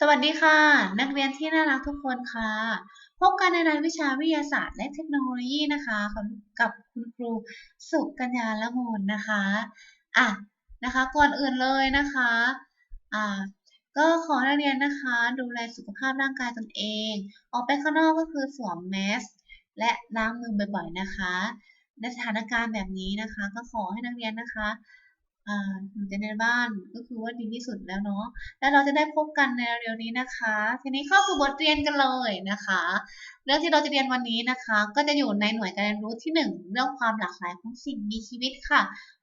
สวัสดีค่ะ นักเรียนที่น่ารักทุกคนค่ะ พบกันในรายวิชาวิทยาศาสตร์และเทคโนโลยีนะคะกับคุณครูสุกัญญาละมูลนะคะอะนะคะก่อนอื่นเลยนะคะอ่าก็ขอนักเรียนนะคะ ดูแลสุขภาพร่างกายตนเอง ออกไปข้างนอกก็คือสวมแมสและล้างมือบ่อยๆนะคะ ในสถานการณ์แบบนี้นะคะ ก็ขอให้นักเรียนนะคะ อยู่แต่ในบ้านก็คือว่าดีที่สุดแล้วเนาะ แล้วเราจะได้พบกันในเร็วนี้นะคะ ทีนี้เข้าสู่บทเรียนกันเลยนะคะ เรื่องที่เราจะเรียนวันนี้นะคะ ก็จะอยู่ในหน่วยการเรียนรู้ที่ 1 เรื่องความหลากหลายของสิ่งมีชีวิตค่ะ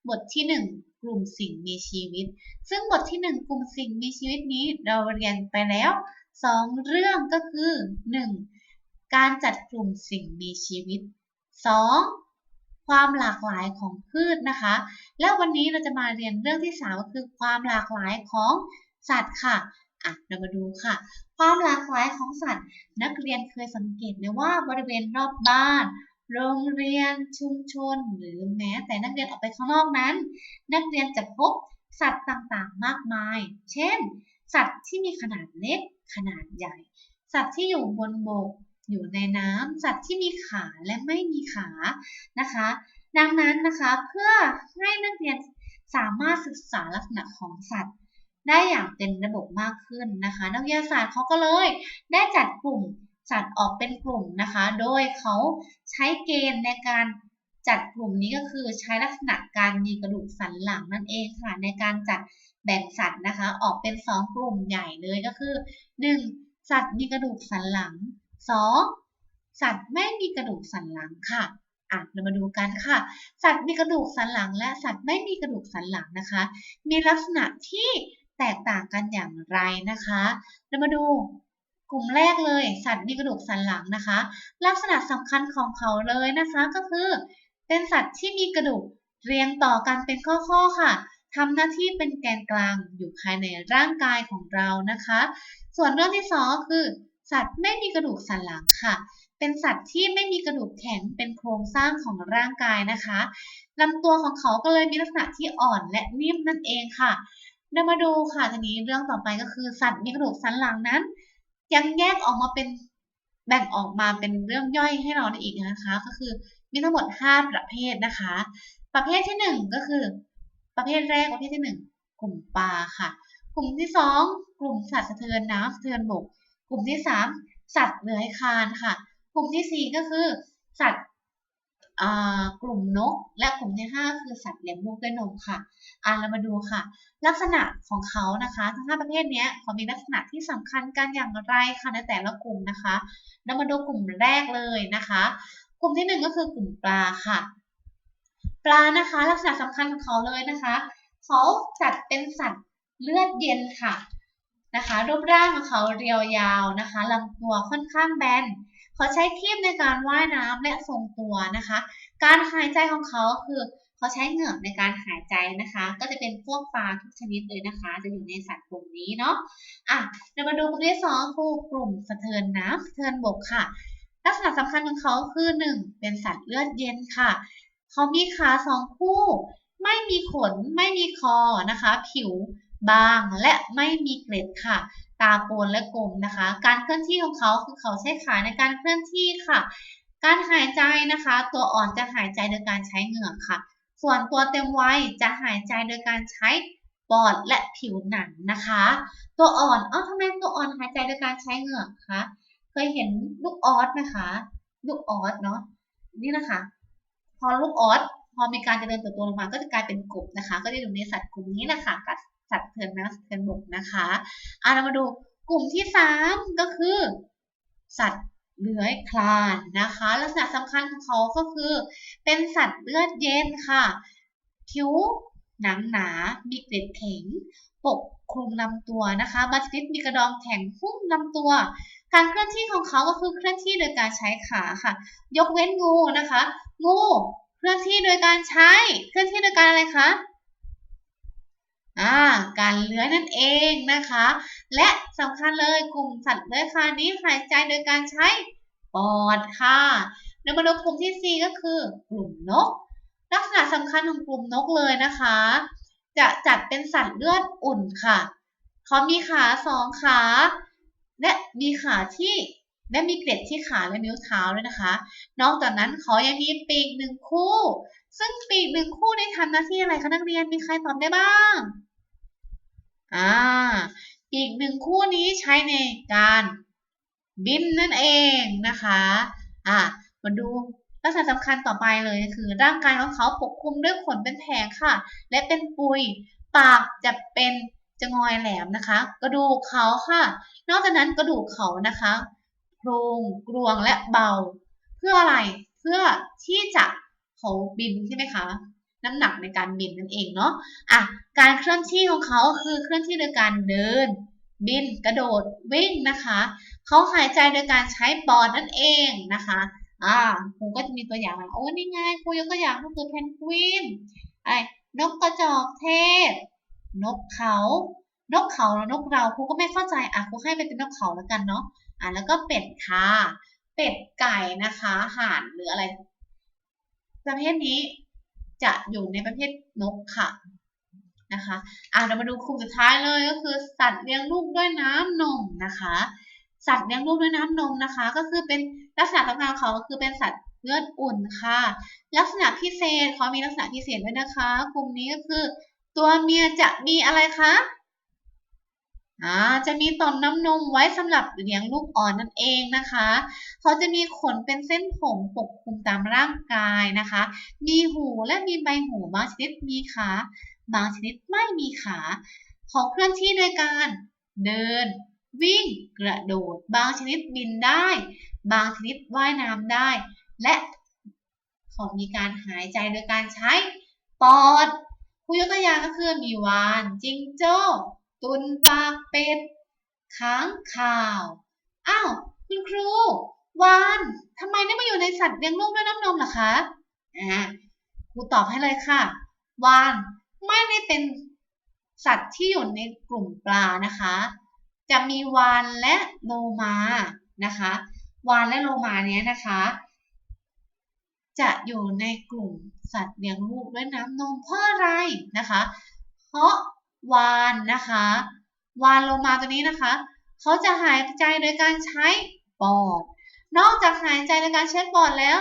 บทที่ 1 กลุ่มสิ่งมีชีวิต ซึ่งบทที่ 1 กลุ่มสิ่งมีชีวิตนี้เราเรียนไปแล้ว 2 เรื่องก็คือ 1. การจัดกลุ่มสิ่งมีชีวิต 2. ความหลากหลายของพืชนะคะ แล้ววันนี้เราจะมาเรียนเรื่องที่ 3 ก็คือความหลากหลายของสัตว์ค่ะอะเรามาดูค่ะ ความหลากหลายของสัตว์ นักเรียนเคยสังเกตไหมว่าบริเวณรอบบ้าน โรงเรียนชุมชน หรือแม้แต่นักเรียนออกไปข้างนอกนั้น นักเรียนจะพบสัตว์ต่างๆ มากมาย เช่น สัตว์ที่มีขนาดเล็ก ขนาดใหญ่ สัตว์ที่อยู่บนบก อยู่ในน้ำสัตว์ที่มีขาและไม่มีขานะคะ ดังนั้นนะคะเพื่อให้นักเรียนสามารถศึกษาลักษณะของสัตว์ ได้อย่างเป็นระบบมากขึ้นนะคะ นักวิทยาศาสตร์เขาก็เลย ได้จัดกลุ่มสัตว์ออกเป็นกลุ่มนะคะ โดยเขาใช้เกณฑ์ในการจัดกลุ่มนี้ก็คือใช้ลักษณะการมีกระดูกสันหลังนั่นเองค่ะในการจัดแบ่งสัตว์นะคะ ออกเป็น 2 กลุ่มใหญ่เลยก็คือ 1. สัตว์มีกระดูกสันหลัง 2. สัตว์ไม่มีกระดูกสันหลังค่ะอะเรามาดูกันค่ะ สัตว์มีกระดูกสันหลัง และสัตว์ไม่มีกระดูกสันหลังนะคะ มีลักษณะที่แตกต่างกันอย่างไรนะคะ เรามาดูกลุ่มแรกเลย สัตว์มีกระดูกสันหลังนะคะ ลักษณะสำคัญของเขาเลยนะคะก็คือ เป็นสัตว์ที่มีกระดูกเรียงต่อกันเป็นข้อๆค่ะทำหน้าที่เป็นแกนกลางอยู่ภายในร่างกายของเรานะคะ ส่วนเรื่องที่สองคือ สัตว์ไม่มีกระดูกสันหลังค่ะ เป็นสัตว์ที่ไม่มีกระดูกแข็งเป็นโครงสร้างของร่างกายนะคะลำตัวของเขาก็เลยมีลักษณะที่อ่อนและนิ่มนั่นเองค่ะเรามาดูค่ะทีนี้เรื่องต่อไปก็คือสัตว์มีกระดูกสันหลังนั้น ยังแยกออกมาเป็นแบ่งออกมาเป็นเรื่องย่อยให้เราได้อีกนะคะ ก็คือมีทั้งหมด 5 ประเภทนะคะ ประเภทที่ 1 ก็คือ ประเภทแรกประเภทที่ 1 กลุ่มปลาค่ะ กลุ่มที่ 2 กลุ่มสัตว์สะเทือนน้ำสะเทือนบก กลุ่มที่3สัตว์เลื้อยคลานค่ะ กลุ่มที่4ก็คือสัตว์กลุ่มนก และกลุ่มที่5คือสัตว์เลี้ยงลูกด้วยนมค่ะอ่าเรามาดูค่ะ ลักษณะของเขานะคะทั้ง5ประเภทนี้เขามีลักษณะที่สำคัญกันอย่างไรคะในแต่ละกลุ่มนะคะเรามาดูกลุ่มแรกเลยนะคะ กลุ่มที่1ก็คือกลุ่มปลาค่ะ ปลานะคะ ลักษณะสำคัญของเขาเลยนะคะ เขาจัดเป็นสัตว์เลือดเย็นค่ะ นะคะ รูปร่างของเขาเรียวยาวนะคะลำตัวค่อนข้างแบนเขาใช้คีบในการว่ายน้ำและทรงตัวนะคะ การหายใจของเขาคือเขาใช้เหงือกในการหายใจนะคะ ก็จะเป็นพวกปลาทุกชนิดเลยนะคะ จะอยู่ในสัตว์กลุ่มนี้เนาะอะเรามาดูกลุ่มที่สองคือกลุ่มสะเทือนน้ำสะเทือนบกค่ะ ลักษณะสำคัญของเขาคือหนึ่งเป็นสัตว์เลือดเย็นค่ะเขามีขาสองคู่ ไม่มีขนไม่มีคอนะคะ ผิว บางและไม่มีเกล็ดค่ะ ตาโปนและกลมนะคะ การเคลื่อนที่ของเขาคือเขาใช้ขาในการเคลื่อนที่ค่ะ การหายใจนะคะ ตัวอ่อนจะหายใจโดยการใช้เหงือกค่ะ ส่วนตัวเต็มวัยจะหายใจโดยการใช้ปอดและผิวหนังนะคะ ตัวอ่อนเอ้าทำไมตัวอ่อนหายใจโดยการใช้เหงือกคะเคยเห็นลูกออสนะคะ ลูกออสเนาะนี่นะคะ พอลูกออสพอมีการเจริญเติบโตลงมาก็จะกลายเป็นกบนะคะ ก็จะอยู่ในสัตว์กลุ่มนี้นะคะ กัสัตว์เทือนน้ำสัตว์เทือนบกนะคะอะเรามาดูกลุ่มที่ 3 ก็คือ สัตว์เลื้อยคลานนะคะ ลักษณะสำคัญของเขาก็คือ เป็นสัตว์เลือดเย็นค่ะผิวหนังหนา มีเกล็ดแข็ง ปกคลุมลำตัวนะคะบางชนิดมีกระดองแข็งหุ้มลำตัว การเคลื่อนที่ของเขาก็คือเคลื่อนที่โดยการใช้ขาค่ะ ยกเว้นงูนะคะ งูเคลื่อนที่โดยการใช้ เคลื่อนที่โดยการอะไรคะ อ่าการเลื้อยนั่นเองนะคะ และสำคัญเลยกลุ่มสัตว์เลื้อยคลานนี้หายใจโดยการใช้ปอดค่ะในมาดูกลุ่มที่ 4 ก็คือกลุ่มนก ลักษณะสำคัญของกลุ่มนกเลยนะคะ จะจัดเป็นสัตว์เลือดอุ่นค่ะเขามีขาสองขา และมีขาที่และมีเกล็ดที่ขาและนิ้วเท้าด้วยนะคะ นอกจากนั้นเขายังมีปีกหนึ่งคู่ ซึ่งปีกหนึ่งคู่ได้ทำหน้าที่อะไรคะนักเรียนมีใครตอบได้บ้าง อ่าปีกหนึ่งคู่นี้ใช้ในการบินนั่นเองนะคะ อ่ามาดูลักษณะสำคัญต่อไปเลยคือร่างกายของเขาปกคลุมด้วยขนเป็นแผงค่ะ และเป็นปุย ปากจะเป็นจะงอยแหลมนะคะ กระดูกเขาค่ะ นอกจากนั้นกระดูกเขานะคะโครงกรวงและเบา เพื่ออะไร เพื่อที่จะเขาบินใช่ไหมคะ น้ำหนักในการบินนั่นเองเนาะอะการเคลื่อนที่ของเขาคือเคลื่อนที่โดยการเดิน บินกระโดดวิ่งนะคะเขาหายใจโดยการใช้ปอดนั่นเองนะคะอ่าครูก็จะมีตัวอย่างมาโอ้นี่ไงครูยกตัวอย่างก็คือเพนกวินไอ้นกกระจอกเทศ นกเขา นกเขาแล้วนกเราครูก็ไม่เข้าใจอะครูให้ไปเป็นนกเขาแล้วกันเนาะอะแล้วก็เป็ดค่ะ เป็ดไก่นะคะห่านหรืออะไรประเภทนี้ จะอยู่ในประเภทนกค่ะนะคะอะเรามาดูกลุ่มสุดท้ายเลยก็คือ สัตว์เลี้ยงลูกด้วยน้ำนมนะคะ สัตว์เลี้ยงลูกด้วยน้ำนมนะคะ ก็คือเป็นลักษณะสำคัญของเขาก็คือเป็นสัตว์เลือดอุ่นค่ะ ลักษณะพิเศษเขามีลักษณะพิเศษด้วยนะคะ กลุ่มนี้ก็คือ ตัวเมียจะมีอะไรคะ จะมีต่อมน้ำนมไว้สำหรับเลี้ยงลูกอ่อนนั่นเองนะคะ เขาจะมีขนเป็นเส้นผมปกคลุมตามร่างกายนะคะ มีหูและมีใบหูบางชนิดมีขา บางชนิดไม่มีขา เขาเคลื่อนที่โดยการเดิน วิ่ง กระโดด บางชนิดบินได้ บางชนิดว่ายน้ำได้ และเขามีการหายใจโดยการใช้ปอดผู้ยกตัวอย่างก็คือมีวาน จิงโจ้ ตุนปากเป็ดค้างข่าว อ้าว คุณครู วานทำไมไม่มาอยู่ในสัตว์เลี้ยงลูกด้วยน้ำนมล่ะคะอ่าครูตอบให้เลยค่ะ วานไม่ได้เป็นสัตว์ที่อยู่ในกลุ่มปลานะคะ จะมีวานและโลมานะคะ วานและโลมาเนี้ยนะคะ จะอยู่ในกลุ่มสัตว์เลี้ยงลูกด้วยน้ำนมเพราะอะไรนะคะ เพราะ วานนะคะ วานโลมาตัวนี้นะคะ เขาจะหายใจโดยการใช้ปอด นอกจากหายใจในการใช้ปอดแล้ว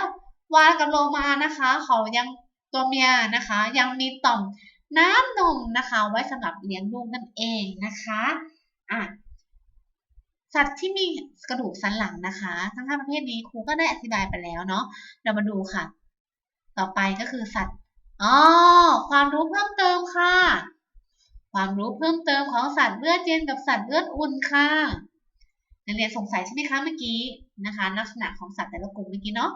วานกับโลมานะคะเขายังตัวเมียนะคะ ยังมีต่อมน้ำนมนะคะ ไว้สำหรับเลี้ยงลูกนั่นเองนะคะอะสัตว์ที่มีกระดูกสันหลังนะคะ ทั้งห้าประเภทนี้ครูก็ได้อธิบายไปแล้วเนาะเรามาดูค่ะ ต่อไปก็คือสัตว์อ๋อความรู้เพิ่มเติมค่ะ ความรู้เพิ่มเติมของสัตว์เลือดเย็นกับสัตว์เลือดอุ่นค่ะนักเรียนสงสัยใช่ไหมคะเมื่อกี้นะคะ ลักษณะของสัตว์แต่ละกลุ่มเมื่อกี้เนาะ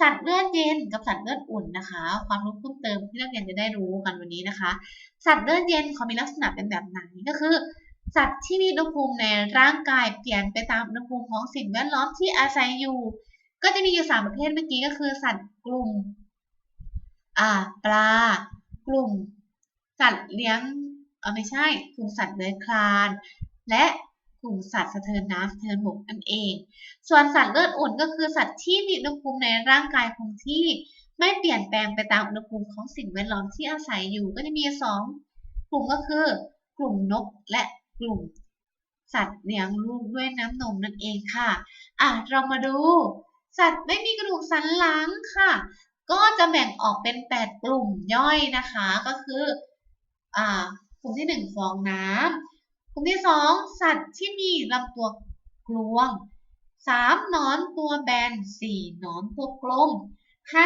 สัตว์เลือดเย็นกับสัตว์เลือดอุ่นนะคะ ความรู้เพิ่มเติมที่นักเรียนจะได้รู้กันวันนี้นะคะ สัตว์เลือดเย็นเขามีลักษณะเป็นแบบไหนก็คือ สัตว์ที่มีอุณหภูมิในร่างกายเปลี่ยนไปตามอุณหภูมิของสิ่งแวดล้อมที่อาศัยอยู่ ก็จะมีอยู่สามประเภทเมื่อกี้ก็คือ สัตว์กลุ่มอ่าปลา กลุ่ม สัตว์เลี้ยง เออไม่ใช่กลุ่มสัตว์เลื้อยคลาน และกลุ่มสัตว์สะเทินน้ำสะเทินบกนั่นเอง ส่วนสัตว์เลือดอุ่นก็คือสัตว์ที่มีอุณหภูมิในร่างกายคงที่ ไม่เปลี่ยนแปลงไปตามอุณหภูมิของสิ่งแวดล้อมที่อาศัยอยู่ก็จะมีสองกลุ่มก็คือ กลุ่มนกและกลุ่มสัตว์เลี้ยงลูกด้วยน้ำนมนั่นเองค่ะ อะ เรามาดู สัตว์ไม่มีกระดูกสันหลังค่ะ ก็จะแบ่งออกเป็น 8 กลุ่มย่อยนะคะ ก็คือ อ่า กลุ่มที่ 1 ฟองน้ำกลุ่มที่ 2 สัตว์ที่มีลำตัวกลวง 3. หนอนตัวแบน 4. หนอนตัวกลม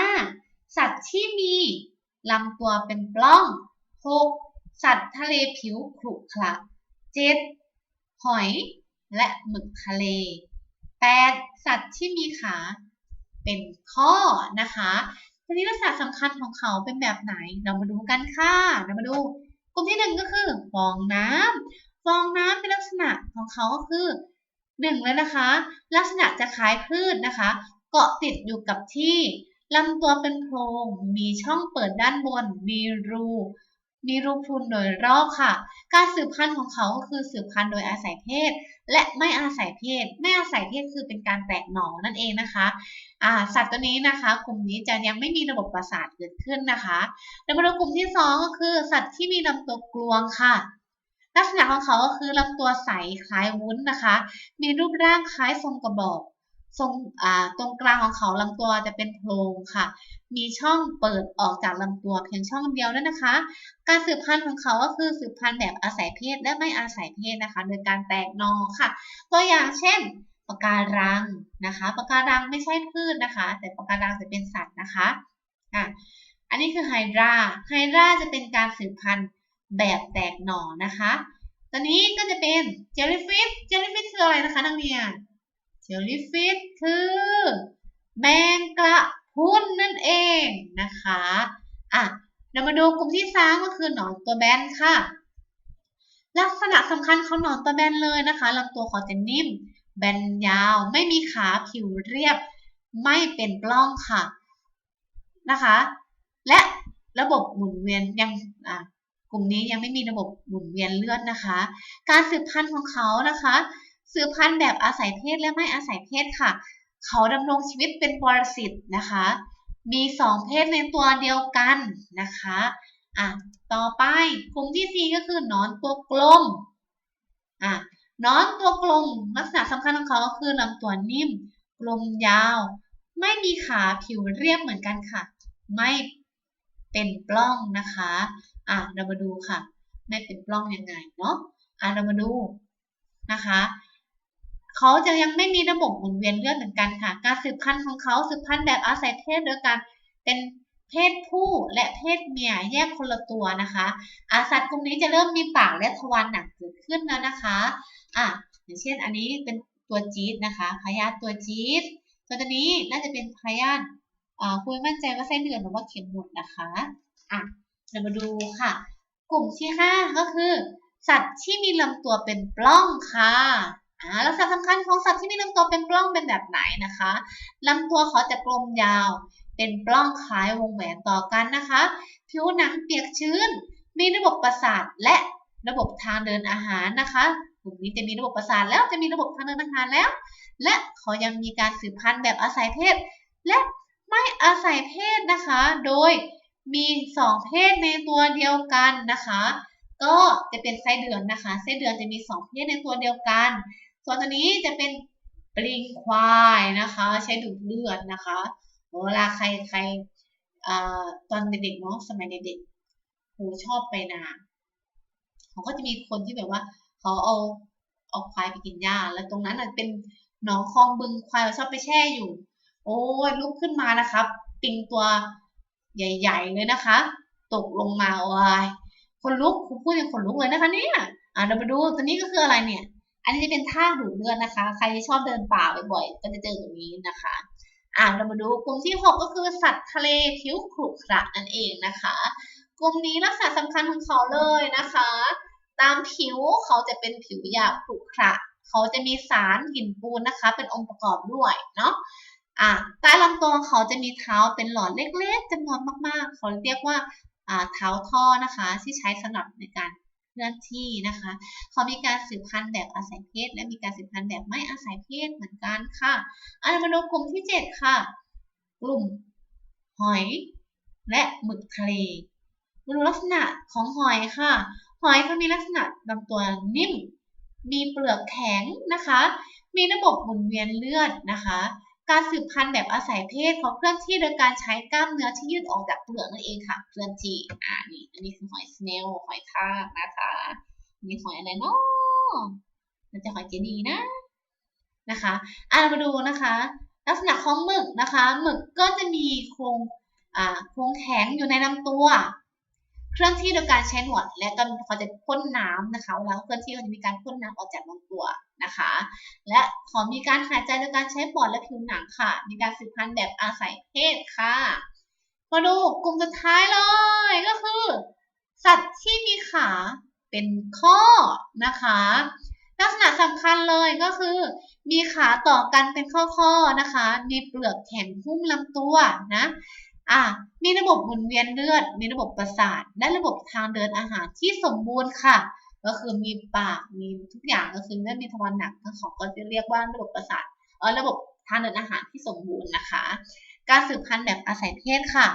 5. สัตว์ที่มีลำตัวเป็นปล้อง 6. สัตว์ทะเลผิวขรุขระ 7. หอยและหมึกทะเล 8. สัตว์ที่มีขาเป็นข้อนะคะทีนี้ลักษณะสำคัญของเขาเป็นแบบไหน เรามาดูกันค่ะ เรามาดู กลุ่มที่หนึ่งก็คือฟองน้ำฟองน้ำเป็นลักษณะของเขาก็คือหนึ่งเลยนะคะ ลักษณะจะคล้ายคลื่นนะคะ เกาะติดอยู่กับที่ลำตัวเป็นโพรงมีช่องเปิดด้านบน มีรู มีรูพรุนโดยรอบค่ะ การสืบพันธุ์ของเขาก็คือสืบพันธุ์โดยอาศัยเพศ และไม่อาศัยเพศ ไม่อาศัยเพศคือเป็นการแตกหนอนั่นเองนะคะอ่าสัตว์ตัวนี้นะคะ กลุ่มนี้จะยังไม่มีระบบประสาทเกิดขึ้นนะคะแล้วมาดูกลุ่มที่ 2 ก็คือ สัตว์ที่มีลำตัวกลวงค่ะลักษณะของเขาก็คือลำตัวใสคล้ายวุ้นนะคะ มีรูปร่างคล้ายทรงกระบอก ทรงอ่าตรงกลางของเขาลำตัวจะเป็นโพรงค่ะ มีช่องเปิดออกจากลำตัวเพียงช่องเดียวด้วยนะคะ การสืบพันธุ์ของเขาก็คือสืบพันธุ์แบบอาศัยเพศและไม่อาศัยเพศนะคะ โดยการแตกหนอค่ะ ตัวอย่างเช่นปะการังนะคะปะการังไม่ใช่พืชนะคะ แต่ปะการังจะเป็นสัตว์นะคะอะอันนี้คือไฮดราไฮดราจะเป็นการสืบพันธุ์แบบแตกหน่อนะคะ ตอนนี้ก็จะเป็นเจลลี่ฟิชเจลลี่ฟิชคืออะไรนะคะนักเรียน เจลลี่ฟิชคือแมงกระพรุนนั่นเองนะคะอะเรามาดูกลุ่มที่สามก็คือหนอนตัวแบนค่ะ ลักษณะสำคัญของหนอนตัวแบนเลยนะคะลำตัวเขาจะนิ่ม แบนยาว ไม่มีขาผิวเรียบ ไม่เป็นปล้องค่ะนะคะ และระบบหมุนเวียนยังอ่ากลุ่มนี้ยังไม่มีระบบหมุนเวียนเลือดนะคะ การสืบพันธุ์ของเขานะคะ สืบพันธุ์แบบอาศัยเพศและไม่อาศัยเพศค่ะ เขาดำรงชีวิตเป็นปรสิตนะคะ มีสองเพศในตัวเดียวกันนะคะอะต่อไปกลุ่มที่สี่ก็คือหนอนตัวกลมอะหนอนตัวกลมลักษณะสำคัญของเขาก็คือลำตัวนิ่ม กลมยาว ไม่มีขาผิวเรียบเหมือนกันค่ะ ไม่เป็นปล้องนะคะอะเรามาดูค่ะ ไม่เป็นปล้องยังไงเนาะอะเรามาดูนะคะ เขาจะยังไม่มีระบบหมุนเวียนเลือดเหมือนกันค่ะ การสืบพันธุ์ของเขาสืบพันธุ์แบบอาศัยเพศโดยการเป็นเพศผู้และเพศเมียแยกคนละตัวนะคะอาสัตว์กลุ่มนี้จะเริ่มมีปากและทวารหนักเกิดขึ้นแล้วนะคะอะอย่างเช่นอันนี้เป็นตัวจี๊ดนะคะพยาธิตัวจี๊ดตัวนี้น่าจะเป็นพยาธิอ่าคุยมั่นใจว่าไส้เดือนหรือว่าเข็มหมุดนะคะอะเรามาดูค่ะ กลุ่มที่ 5 ก็คือ สัตว์ที่มีลำตัวเป็นปล้องค่ะ อ่าลักษณะสำคัญของสัตว์ที่มีลำตัวเป็นปล้องเป็นแบบไหนนะคะลำตัวเขาจะกลมยาว เป็นปล้องคล้ายวงแหวนต่อกันนะคะ ผิวหนังเปียกชื้น มีระบบประสาทและระบบทางเดินอาหารนะคะกลุ่มนี้จะมีระบบประสาทแล้วจะมีระบบทางเดินอาหารแล้ว และเขายังมีการสืบพันธุ์แบบอาศัยเพศ และไม่อาศัยเพศนะคะ โดยมี2เพศในตัวเดียวกันนะคะ ก็จะเป็นไส้เดือนนะคะไส้เดือนจะมี2เพศในตัวเดียวกัน ส่วนตัวนี้จะเป็นปลิงควายนะคะ ใช้ดูดเลือดนะคะเวลาใครใครตอนเด็กๆเนาะสมัยเด็กๆชอบไปนาเขาก็จะมีคนที่แบบว่า เขาเอาเอาควายไปกินหญ้าแล้วตรงนั้นเป็นหนองคลองบึงควายชอบไปแช่อยู่ โอ้ยลุกขึ้นมานะครับ ปิงตัวใหญ่ ๆ เลยนะคะ ตกลงมาโอ้ยคนลุกครูพูดอย่างคนลุกเลยนะคะเนี่ยอ่าเรามาดูตัวนี้ก็คืออะไรเนี่ย อันนี้จะเป็นท่าดูดเลือดนะคะ ใครที่ชอบเดินป่าบ่อยๆ ก็จะเจอแบบนี้นะคะ อ่าเรามาดูกลุ่มที่ 6 ก็คือสัตว์ทะเลผิวขรุขระนั่นเองนะคะ กลุ่มนี้ลักษณะสำคัญของเขาเลยนะคะ ตามผิวเขาจะเป็นผิวหยาบขรุขระเขาจะมีสารหินปูนนะคะ เป็นองค์ประกอบด้วยเนาะอ่าใต้ลำตัวเขาจะมีเท้าเป็นหลอดเล็กๆจำนวนมากๆ เขาเรียกว่าอ่าเท้าท่อนะคะ ที่ใช้สำหรับในการ เคลื่อนที่นะคะเขามีการสืบพันธุ์แบบอาศัยเพศ และมีการสืบพันธุ์แบบไม่อาศัยเพศเหมือนกันค่ะอันมาดูกลุ่มที่ 7 ค่ะ กลุ่มหอย และหมึกทะเลมาดูลักษณะของหอยค่ะ หอยเขามีลักษณะลำตัวนิ่ม มีเปลือกแข็งนะคะ มีระบบหมุนเวียนเลือดนะคะ การสืบพันธุ์แบบอาศัยเพศเขาเคลื่อนที่โดยการใช้กล้ามเนื้อที่ยืดออกจากเปลือกนั่นเองค่ะเคลื่อนที่อ่านี่อันนี้คือหอยสเนลหอยทากนะคะมีหอยอะไรเนาะมันจะหอยเจดีนะนะคะอ่ามาดูนะคะ ลักษณะของหมึกนะคะหมึกก็จะมีโครงอ่าโครงแข็งอยู่ในลำตัว เคลื่อนที่โดยการใช้หนวดและก็เขาจะพ่นน้ำนะคะเวลาเคลื่อนที่เขาจะมีการพ่นน้ำออกจากลำตัวนะคะ และขอมีการหายใจโดยการใช้ปอดและผิวหนังค่ะ มีการสืบพันธุ์แบบอาศัยเพศค่ะมาดูกลุ่มสุดท้ายเลยก็คือ สัตว์ที่มีขาเป็นข้อนะคะ ลักษณะสำคัญเลยก็คือ มีขาต่อกันเป็นข้อๆนะคะ มีเปลือกแข็งหุ้มลำตัวนะ อะมีระบบหมุนเวียนเลือด มีระบบประสาท และระบบทางเดินอาหารที่สมบูรณ์ค่ะ ก็คือมีปาก มีทุกอย่างก็คือเมื่มีทวารหนักทั้งสองก็จะเรียกว่าระบบประสาท เออระบบทางเดินอาหารที่สมบูรณ์นะคะ การสืบพันธุ์แบบอาศัยเพศค่ะ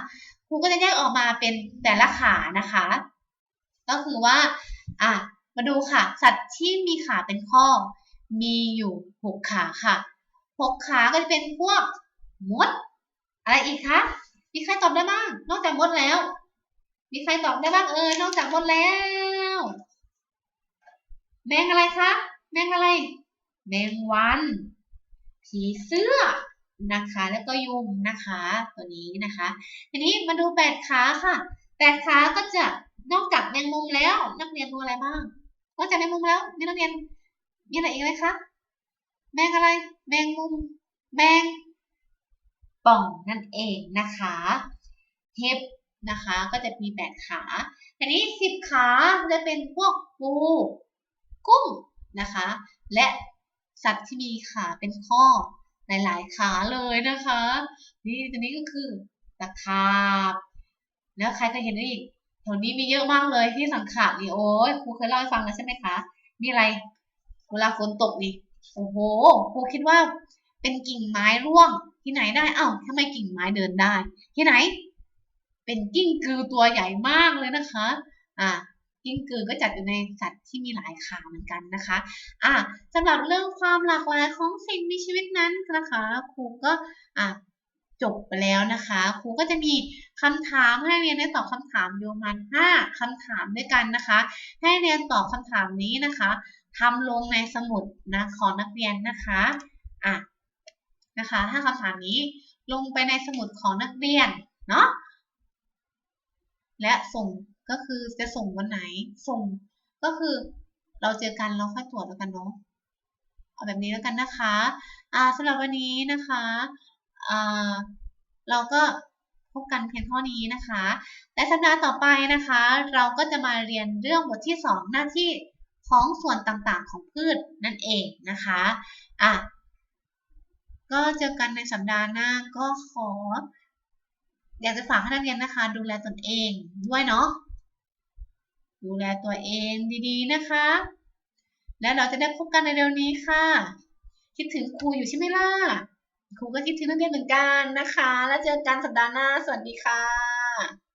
ครูก็จะแยกออกมาเป็นแต่ละขานะคะ ก็คือว่า อะ มาดูค่ะ สัตว์ที่มีขาเป็นข้อ มีอยู่หกขาค่ะหกขาก็จะเป็นพวกมด อะไรอีกคะ มีใครตอบได้บ้าง นอกจากมดแล้ว มีใครตอบได้บ้างเออนอกจากมดแล้ว แมงอะไรคะ แมงอะไร แมงวัน ผีเสื้อนะคะ แล้วก็ยุงนะคะ ตัวนี้นะคะ ทีนี้มาดูแปดขาค่ะแปดขาก็จะนอกจากแมงมุมแล้ว นักเรียนรู้อะไรบ้างนอกจากแมงมุมแล้วมีนักเรียนมีอะไรอีกไหมคะแมงอะไร แมงมุม แมง ป่องนั่นเองนะคะเห็บนะคะก็จะมีแปดขาทีนี้สิบขาจะเป็นพวกปูกุ้งนะคะ และสัตว์ที่มีขาเป็นข้อหลายๆขาเลยนะคะ นี่ตัวนี้ก็คือตะขาบแล้วใครเคยเห็นอีกแถวนี้มีเยอะมากเลยที่สังขารนี่โอ้ยครูเคยเล่าให้ฟังแล้วใช่ไหมคะ มีอะไรเวลาฝนตกนี่โอ้โหครูคิดว่าเป็นกิ่งไม้ร่วง ที่ไหนได้อ้าวทำไมกิ่งไม้เดินได้ ที่ไหน เป็นกิ้งกือตัวใหญ่มากเลยนะคะ อ่ากิ้งกือก็จัดอยู่ในสัตว์ที่มีหลายขาเหมือนกันนะคะ อ่าสำหรับเรื่องความหลากหลายของสิ่งมีชีวิตนั้นนะคะ ครูก็อ่าจบไปแล้วนะคะ ครูก็จะมีคำถามให้เรียนได้ตอบคำถามอยู่ประมาคำถามด้วยกันนะคะ ให้เรียนตอบคำถามนี้นะคะทำลงในสมุดนะของนักเรียนนะคะ อะ นะคะ ถ้าคำถามนี้ลงไปในสมุดของนักเรียนเนาะและส่งก็คือจะส่งวันไหนส่งก็คือเราเจอกันเราค่อยตรวจแล้วกันเนาะเอาแบบนี้แล้วกันนะคะอ่าสำหรับวันนี้นะคะอ่าเราก็พบกันเพียงเท่านี้นะคะ และสัปดาห์ต่อไปนะคะ เราก็จะมาเรียนเรื่องบทที่ 2 หน้าที่ของส่วนต่างๆของพืชนั่นเองนะคะ อะ ก็เจอกันในสัปดาห์หน้าก็ขอ อยากจะฝากให้นักเรียนนะคะ ดูแลตนเองด้วยเนาะดูแลตัวเองดีๆนะคะ แล้วเราจะได้พบกันในเร็วนี้ค่ะ คิดถึงครูอยู่ใช่ไหมล่ะครูก็คิดถึงนักเรียนเหมือนกันนะคะ แล้วเจอกันสัปดาห์หน้า สวัสดีค่ะ